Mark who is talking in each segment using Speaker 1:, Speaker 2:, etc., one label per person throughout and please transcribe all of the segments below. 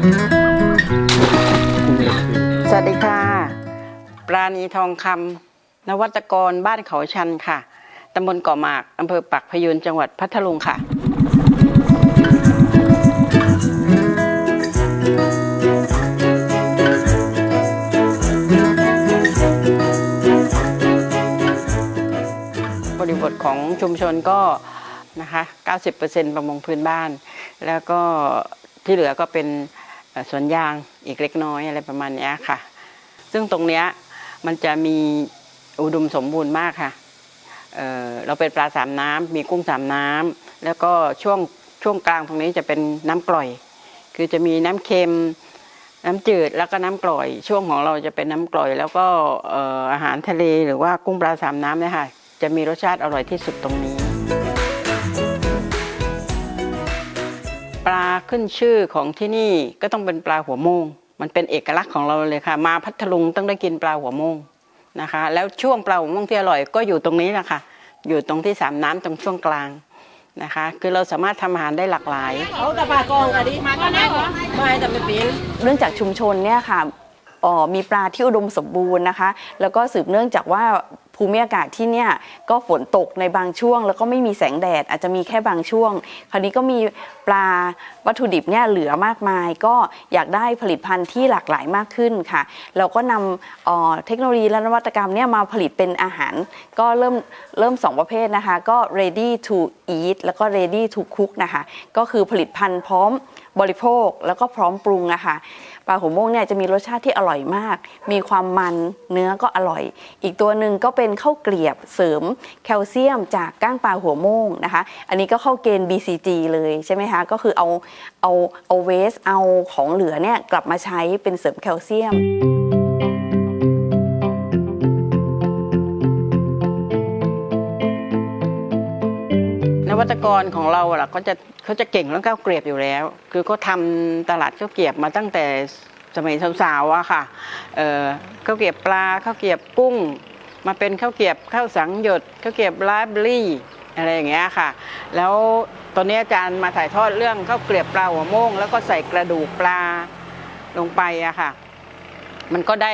Speaker 1: สวัสดีค่ะ ปราณีทองคำนวัตกรบ้านเขาชันค่ะตำบลเกาะหมากอำเภอปักพยูนจังหวัดพัทลุงค่ะ บริบทของชุมชนก็นะคะ 90%ประมงพื้นบ้าน แล้วก็ที่เหลือก็เป็น สวนยางอีกเล็กน้อยอะไรประมาณนี้ค่ะ ซึ่งตรงเนี้ยมันจะมีอุดมสมบูรณ์มากค่ะเเราเป็นปลาสามน้ำมีกุ้งสามน้ำแล้วก็ช่วงช่วงกลางตรงนี้จะเป็นน้ำกร่อย คือจะมีน้ำเค็ม น้ำจืดแล้วก็น้ำกร่อย ช่วงของเราจะเป็นน้ำกร่อย แล้วก็เอ่ออาหารทะเลหรือว่ากุ้งปลาสามน้ำเนี่ยค่ะจะมีรสชาติอร่อยที่สุดตรงนี้ ขึ้นชื่อของที่นี่ก็ต้องเป็นปลาหัวโมง มันเป็นเอกลักษณ์ของเราเลยค่ะ มาพัทลุงต้องได้กินปลาหัวโมงนะคะ แล้วช่วงปลาหัวโมงที่อร่อยก็อยู่ตรงนี้แหละค่ะ อยู่ตรงที่สามน้ำตรงช่วงกลางนะคะ คือเราสามารถทำอาหารได้หลากหลาย
Speaker 2: เอาแต่ปลากองกันดิมากันได้เหรอไม่แต่ไม่เป็น
Speaker 3: เนื่องจากชุมชนเนี่ยค่ะเอ่อ มีปลาที่อุดมสมบูรณ์นะคะ แล้วก็สืบเนื่องจากว่าภูมิอากาศที่เนี่ยก็ฝนตกในบางช่วง แล้วก็ไม่มีแสงแดดอาจจะมีแค่บางช่วง คราวนี้ก็มีปลาวัตถุดิบเนี่ยเหลือมากมาย ก็อยากได้ผลิตภัณฑ์ที่หลากหลายมากขึ้นค่ะ เราก็นำเเทคโนโลยีและนวัตกรรมเนี่ยมาผลิตเป็นอาหาร ก็เริ่มเริ่มสองประเภทนะคะ ก็ ready to eat แล้วก็ ready to cook นะคะ ก็คือผลิตภัณฑ์พร้อมบริโภคแล้วก็พร้อมปรุงอะค่ะ ปลาหัวโมงเนี่ยจะมีรสชาติที่อร่อยมาก มีความมันเนื้อก็อร่อย อีกตัวหนึ่งก็เป็นข้าวเกลียบเสริมแคลเซียมจากก้างปลาหัวโมงนะคะ อันนี้ก็เข้าเกณฑ์ BCG เลยใช่ไหมคะก็คือเอาเอาเอาเวสเอาของเหลือเนี่ยกลับมาใช้เป็นเสริมแคลเซียม
Speaker 1: วัตกรของเราล่ะเขาจะเขาจะเก่งเรื่องข้าวเกรียบอยู่แล้ว คือเขาทำตลาดข้าวเกรียบมาตั้งแต่สมัยสาวๆอะค่ะเอ่อข้าวเกรียบปลาข้าวเกรียบกุ้ง มาเป็นข้าวเกรียบข้าวสังหยดข้าวเกรียบราบรี่อะไรอย่างเงี้ยค่ะ แล้วตอนนี้อาจารย์มาถ่ายทอดเรื่องข้าวเกรียบปลาหัวโม่ง แล้วก็ใส่กระดูกปลาลงไปอะค่ะ มันก็ได้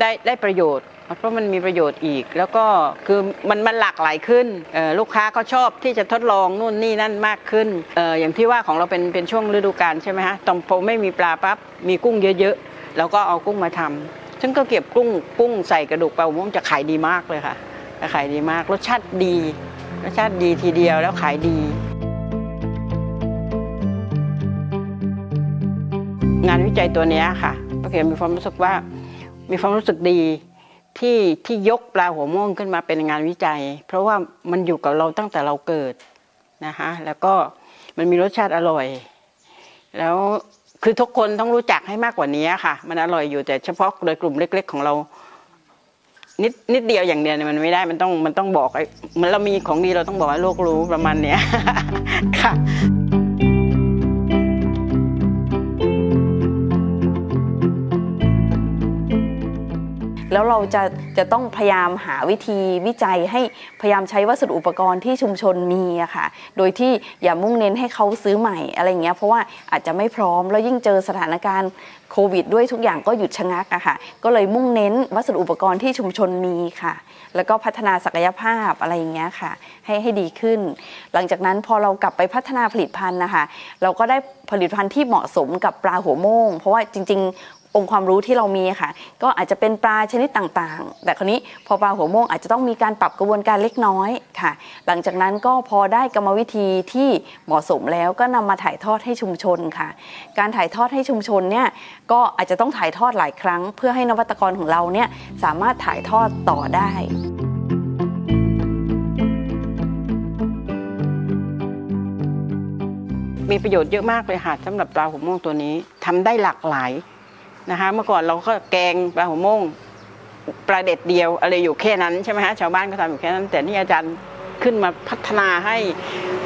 Speaker 1: ได้ได้ประโยชน์ เพราะมันมีประโยชน์อีก แล้วก็คือมันมันหลากหลายขึ้นลูกค้าก็ชอบที่จะทดลองนู่นนี่นั่นมากขึ้นอออย่างที่ว่าของเราเป็นเป็นช่วงฤดูกาลใช่ไหมฮะตอนพอไม่มีปลาปั๊บมีกุ้งเยอะๆเราก็เอากุ้งมาทำซึ่งก็เก็บกุ้งกุ้งใส่กระดูกปลาม่วงจะขายดีมากเลยค่ะจะขายดีมากรสชาติดี รสชาติดีทีเดียวแล้วขายดี งานวิจัยตัวนี้ค่ะป้าเขียนมีความรู้สึกว่ามีความรู้สึกดี ที่ที่ยกปลาหัวม่วงขึ้นมาเป็นงานวิจัย เพราะว่ามันอยู่กับเราตั้งแต่เราเกิดนะคะแล้วก็มันมีรสชาติอร่อย แล้วคือทุกคนต้องรู้จักให้มากกว่านี้ค่ะ มันอร่อยอยู่แต่เฉพาะโดยกลุ่มเล็ก ๆ ของเรา นิดนิดเดียวอย่างเดียวเนี่ยมันไม่ได้มันต้องมันต้องบอกไอ้เหมือนเรามีของดีเราต้องบอกให้โลกรู้ประมาณเนี้ยค่ะ
Speaker 3: แล้วเราจะจะต้องพยายามหาวิธีวิจัยให้พยายามใช้วัสดุอุปกรณ์ที่ชุมชนมีอะค่ะ โดยที่อย่ามุ่งเน้นให้เขาซื้อใหม่อะไรเงี้ยเพราะว่าอาจจะไม่พร้อมแล้วยิ่งเจอสถานการณ์โควิด ด้วยทุกอย่างก็หยุดชะงักอะค่ะ ก็เลยมุ่งเน้นวัสดุอุปกรณ์ที่ชุมชนมีค่ะ แล้วก็พัฒนาศักยภาพอะไรอย่างเงี้ยค่ะให้ให้ดีขึ้น หลังจากนั้นพอเรากลับไปพัฒนาผลิตภัณฑ์นะคะ เราก็ได้ผลิตภัณฑ์ที่เหมาะสมกับปลาหัวโมง เพราะว่าจริง ๆ องค์ความรู้ที่เรามีค่ะ ก็อาจจะเป็นปลาชนิดต่างๆ แต่คราวนี้พอปลาหัวโมงอาจจะต้องมีการปรับกระบวนการเล็กน้อยค่ะ หลังจากนั้นก็พอได้กรรมวิธีที่เหมาะสมแล้วก็นำมาถ่ายทอดให้ชุมชนค่ะ การถ่ายทอดให้ชุมชนเนี่ยก็อาจจะต้องถ่ายทอดหลายครั้ง เพื่อให้นวัตกรของเราเนี่ยสามารถถ่ายทอดต่อได้
Speaker 1: มีประโยชน์เยอะมากเลยค่ะสำหรับปลาหัวโม่งตัวนี้ทำได้หลากหลาย นะคะ เมื่อก่อนเราก็แกงปลาหัวม่งปลาเด็ดเดียวอะไรอยู่แค่นั้นใช่ไหมฮะชาวบ้านก็ทำอยู่แค่นั้น แต่นี่อาจารย์ขึ้นมาพัฒนาให้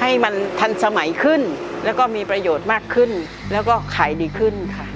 Speaker 1: ให้มันทันสมัยขึ้น แล้วก็มีประโยชน์มากขึ้น แล้วก็ขายดีขึ้นค่ะ